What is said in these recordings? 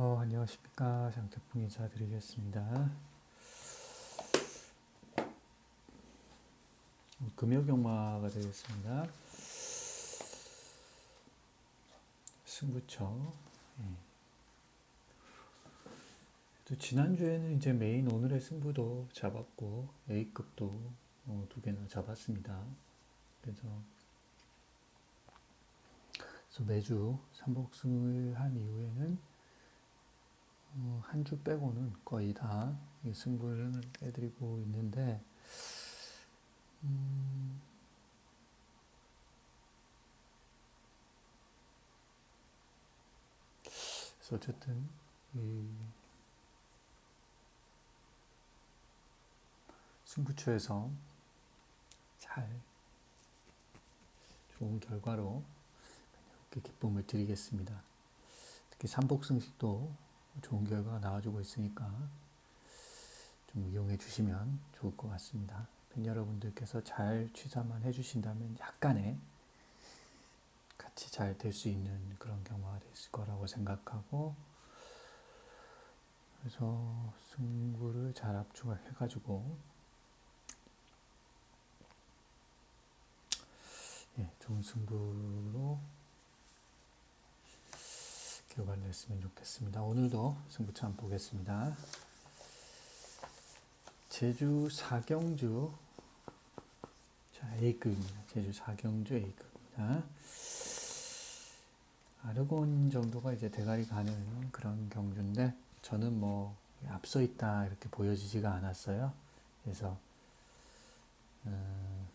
어, 안녕하십니까. 장태풍 인사드리겠습니다. 금요경마가 되겠습니다. 승부처. 예. 또 지난주에는 이제 메인 오늘의 승부도 잡았고, A급도 어, 두 개나 잡았습니다. 그래서, 그래서 매주 삼복승을 한 이후에는 어, 한주 빼고는 거의 다 승부를 해드리고 있는데, 음, 그래서 어쨌든 이 승부처에서 잘 좋은 결과로 이렇게 기쁨을 드리겠습니다. 특히 삼복승식도 좋은 결과가 나와주고 있으니까 좀 이용해 주시면 좋을 것 같습니다. 팬 여러분들께서 잘 취사만 해주신다면 약간의 같이 잘 될 수 있는 그런 경우가 됐을 거라고 생각하고 그래서 승부를 잘 압축해가지고 예, 좋은 승부로 냈으면 좋겠습니다. 오늘도 승부처 한번 보겠습니다. 제주 사경주 자 A급입니다. 제주 사경주 A급입니다. 아르곤 정도가 이제 대가리 가는 그런 경주인데 저는 뭐 앞서 있다 이렇게 보여지지가 않았어요. 그래서 음,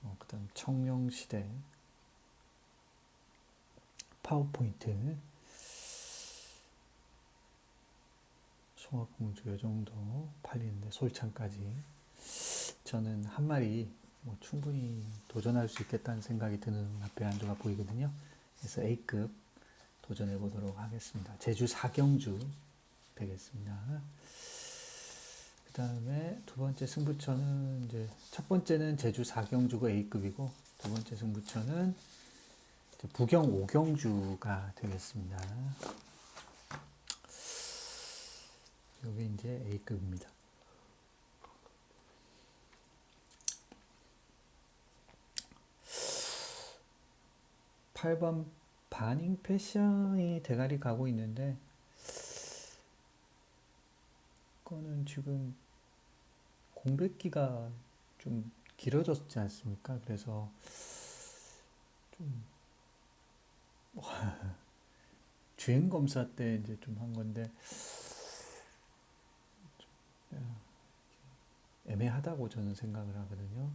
뭐 그다음 청룡시대 파워포인트 송화공주 요 정도 팔리는데 솔창까지 저는 한 마리 뭐 충분히 도전할 수 있겠다는 생각이 드는 앞에 안주가 보이거든요. 그래서 A급 도전해 보도록 하겠습니다. 제주 사경주 되겠습니다. 그 다음에 두 번째 승부처는 이제 첫 번째는 제주 사경주가 A급이고 두 번째 승부처는 부경 오경주가 되겠습니다. 여기 이제 A급입니다. 8번 바닝 패션이 대가리 가고 있는데 그거는 지금 공백기가 좀 길어졌지 않습니까? 그래서 좀 주행 검사 때 이제 좀 한 건데 애매하다고 저는 생각을 하거든요.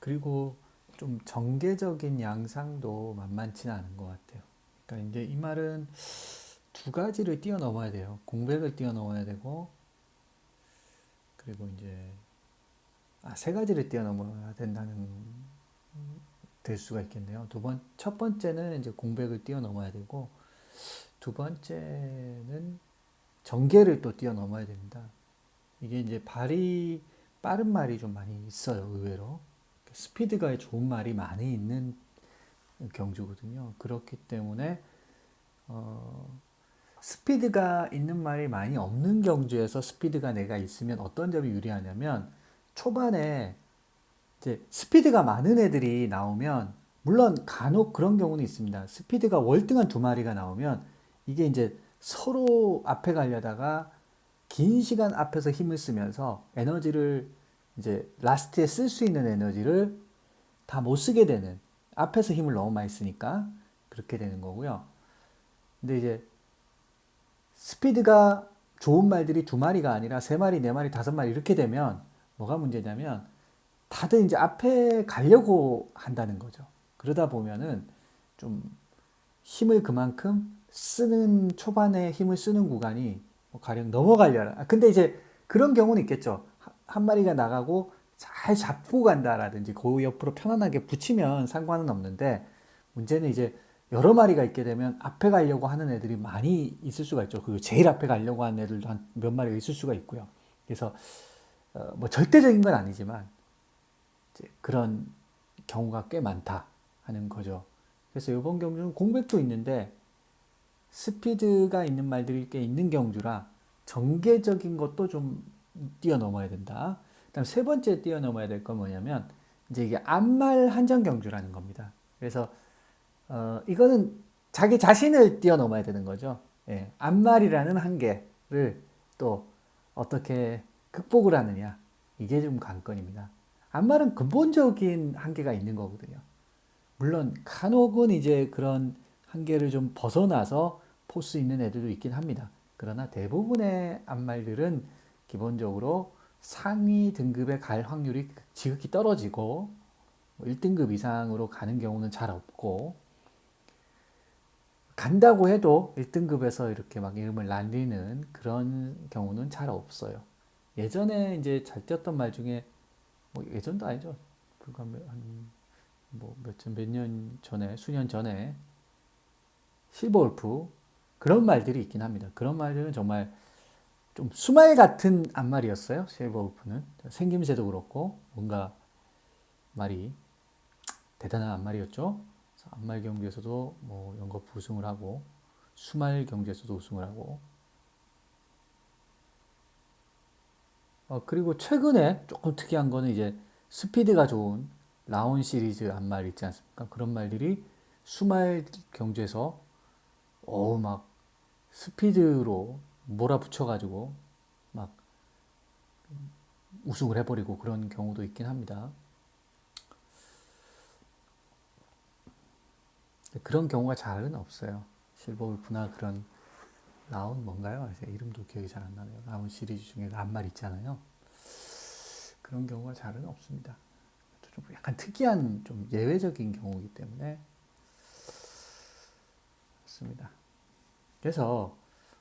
그리고 좀 정계적인 양상도 만만치는 않은 것 같아요. 그러니까 이제 이 말은 두 가지를 뛰어넘어야 돼요. 공백을 뛰어넘어야 되고, 그리고 이제, 아, 세 가지를 뛰어넘어야 된다는, 될 수가 있겠네요. 두 번, 첫 번째는 이제 공백을 뛰어넘어야 되고, 두 번째는 전개를 또 뛰어넘어야 됩니다. 이게 이제 발이 빠른 말이 좀 많이 있어요, 의외로. 스피드가 좋은 말이 많이 있는 경주거든요. 그렇기 때문에 어, 스피드가 있는 말이 많이 없는 경주에서 스피드가 내가 있으면 어떤 점이 유리하냐면 초반에 이제 스피드가 많은 애들이 나오면 물론 간혹 그런 경우는 있습니다. 스피드가 월등한 두 마리가 나오면 이게 이제 서로 앞에 가려다가 긴 시간 앞에서 힘을 쓰면서 에너지를 이제 라스트에 쓸 수 있는 에너지를 다 못 쓰게 되는 앞에서 힘을 너무 많이 쓰니까 그렇게 되는 거고요. 근데 이제 스피드가 좋은 말들이 두 마리가 아니라 세 마리, 네 마리, 다섯 마리 이렇게 되면 뭐가 문제냐면 다들 이제 앞에 가려고 한다는 거죠. 그러다 보면은 좀 힘을 그만큼 쓰는 초반에 힘을 쓰는 구간이 뭐 가령 넘어가려라. 아, 근데 이제 그런 경우는 있겠죠. 한 마리가 나가고 잘 잡고 간다라든지 그 옆으로 편안하게 붙이면 상관은 없는데 문제는 이제 여러 마리가 있게 되면 앞에 가려고 하는 애들이 많이 있을 수가 있죠. 그 제일 앞에 가려고 하는 애들도 한 몇 마리가 있을 수가 있고요. 그래서 어 뭐 절대적인 건 아니지만 그런 경우가 꽤 많다 하는 거죠. 그래서 이번 경주는 공백도 있는데 스피드가 있는 말들이 꽤 있는 경주라 전개적인 것도 좀 뛰어넘어야 된다. 그다음 세 번째 뛰어넘어야 될 건 뭐냐면 이제 이게 앞말 한정 경주라는 겁니다. 그래서 어, 이거는 자기 자신을 뛰어넘어야 되는 거죠. 예, 앞말이라는 한계를 또 어떻게 극복을 하느냐 이게 좀 관건입니다. 앞말은 근본적인 한계가 있는 거거든요. 물론 간혹은 이제 그런 한계를 좀 벗어나서 포스 있는 애들도 있긴 합니다. 그러나 대부분의 앞말들은 기본적으로 상위 등급에 갈 확률이 지극히 떨어지고 1등급 뭐 이상으로 가는 경우는 잘 없고 간다고 해도 1등급에서 이렇게 막 이름을 날리는 그런 경우는 잘 없어요. 예전에 이제 잘 뛰었던 말 중에 뭐 예전도 아니죠. 불과 한뭐몇년 전에 수년 전에 실버울프 그런 말들이 있긴 합니다. 그런 말들은 정말 좀 수말 같은 앞말이었어요. 실버울프는 생김새도 그렇고 뭔가 말이 대단한 앞말이었죠. 앞말 경기에서도 뭐 연거푸 우승을 하고 수말 경기에서도 우승을 하고 어, 그리고 최근에 조금 특이한 거는 이제 스피드가 좋은 라운 시리즈 앞말 있지 않습니까? 그런 말들이 수말 경주에서 어우 막 스피드로 몰아붙여가지고 막 우승을 해버리고 그런 경우도 있긴 합니다. 그런 경우가 잘은 없어요. 실버울프나 그런 라운 뭔가요? 이름도 기억이 잘 안 나네요. 라운 시리즈 중에 란말 있잖아요. 그런 경우가 잘은 없습니다. 좀 약간 특이한 좀 예외적인 경우이기 때문에 그렇습니다. 그래서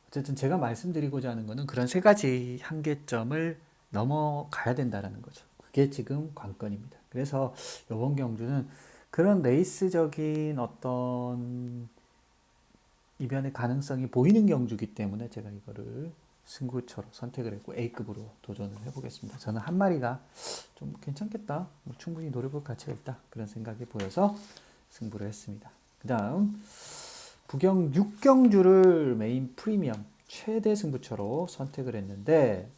어쨌든 제가 말씀드리고자 하는 것은 그런 세 가지 한계점을 넘어가야 된다라는 거죠. 그게 지금 관건입니다. 그래서 이번 경주는 그런 레이스적인 어떤 이변의 가능성이 보이는 경주기 때문에 제가 이거를 승구처로 선택을 했고 A급으로 도전을 해보겠습니다. 저는 한 마리가 좀 괜찮겠다. 뭐 충분히 노려볼 가치가 있다. 그런 생각이 보여서 승부를 했습니다. 그 다음 부경 6경주를 메인 프리미엄 최대 승부처로 선택을 했는데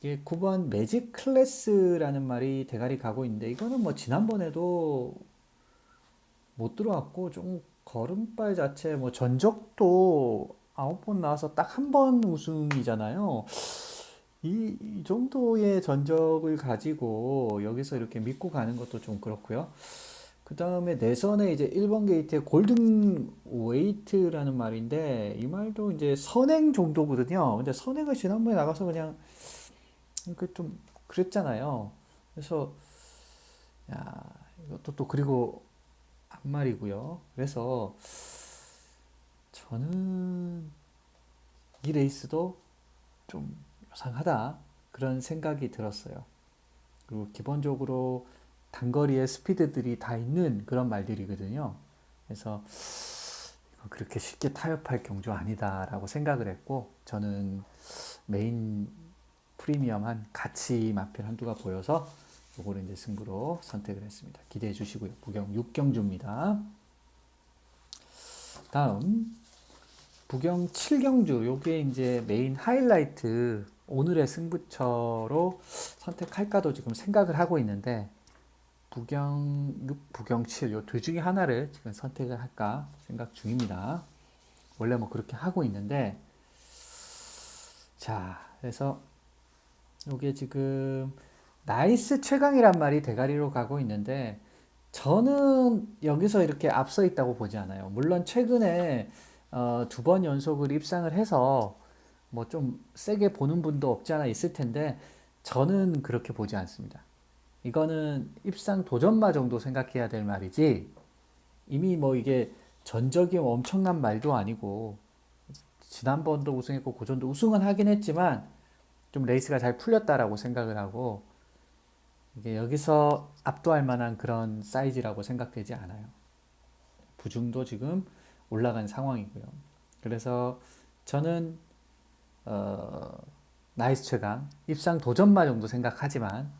이게 9번 매직 클래스라는 말이 대가리 가고 있는데 이거는 뭐 지난번에도 못 들어왔고 좀 걸음발 자체 뭐 전적도 아홉 번 나와서 딱 한 번 우승이잖아요. 이, 이, 정도의 전적을 가지고 여기서 이렇게 믿고 가는 것도 좀 그렇고요. 그 다음에 내선에 이제 1번 게이트에 골든 웨이트라는 말인데 이 말도 이제 선행 정도거든요. 근데 선행을 지난번에 나가서 그냥 좀 그랬잖아요. 그래서 야 이것도 또 그리고 앞 말이고요. 그래서 저는 이 레이스도 좀 요상하다 그런 생각이 들었어요. 그리고 기본적으로 단거리에 스피드들이 다 있는 그런 말들이거든요. 그래서 그렇게 쉽게 타협할 경주 아니다라고 생각을 했고 저는 메인 프리미엄한 가치 마필 한두가 보여서 요거를 이제 승부로 선택을 했습니다. 기대해 주시고요. 부경 6경주입니다. 다음 부경 7경주 요게 이제 메인 하이라이트 오늘의 승부처로 선택할까도 지금 생각을 하고 있는데 부경 6, 부경 7 요 둘 중에 하나를 지금 선택을 할까 생각 중입니다. 원래 뭐 그렇게 하고 있는데 자 그래서 요게 지금 나이스 최강이란 말이 대가리로 가고 있는데 저는 여기서 이렇게 앞서 있다고 보지 않아요. 물론 최근에 어, 두 번 연속을 입상을 해서 뭐 좀 세게 보는 분도 없지 않아 있을 텐데 저는 그렇게 보지 않습니다. 이거는 입상 도전마 정도 생각해야 될 말이지 이미 뭐 이게 전적이 엄청난 말도 아니고 지난번도 우승했고 고전도 우승은 하긴 했지만 좀 레이스가 잘 풀렸다라고 생각을 하고 이게 여기서 압도할 만한 그런 사이즈라고 생각되지 않아요. 부중도 지금 올라간 상황이고요. 그래서 저는 어, 나이스 최강 입상 도전마 정도 생각하지만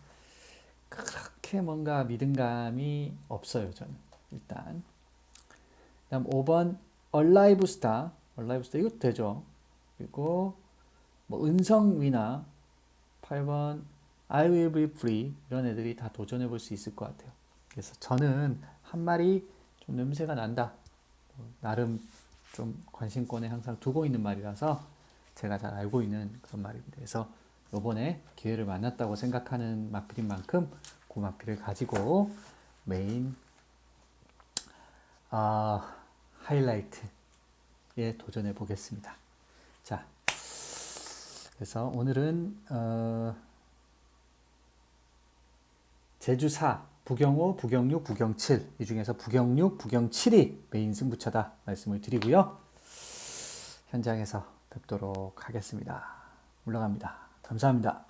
그렇게 뭔가 믿음감이 없어요. 저는 일단 그다음 5번 Alive Star, Alive Star 이것도 되죠. 그리고 뭐 은성위나 8번 I Will Be Free 이런 애들이 다 도전해 볼 수 있을 것 같아요. 그래서 저는 한 마리 좀 냄새가 난다. 뭐 나름 좀 관심권에 항상 두고 있는 말이라서 제가 잘 알고 있는 그런 말입니다. 그래서 요번에 기회를 만났다고 생각하는 마필인 만큼 그 마필을 가지고 메인 아, 하이라이트에 도전해 보겠습니다. 자, 그래서 오늘은 어, 제주 4, 부경호, 부경육, 부경칠 이 중에서 부경육, 부경칠이 메인 승부처다 말씀을 드리고요. 현장에서 뵙도록 하겠습니다. 올라갑니다. 감사합니다.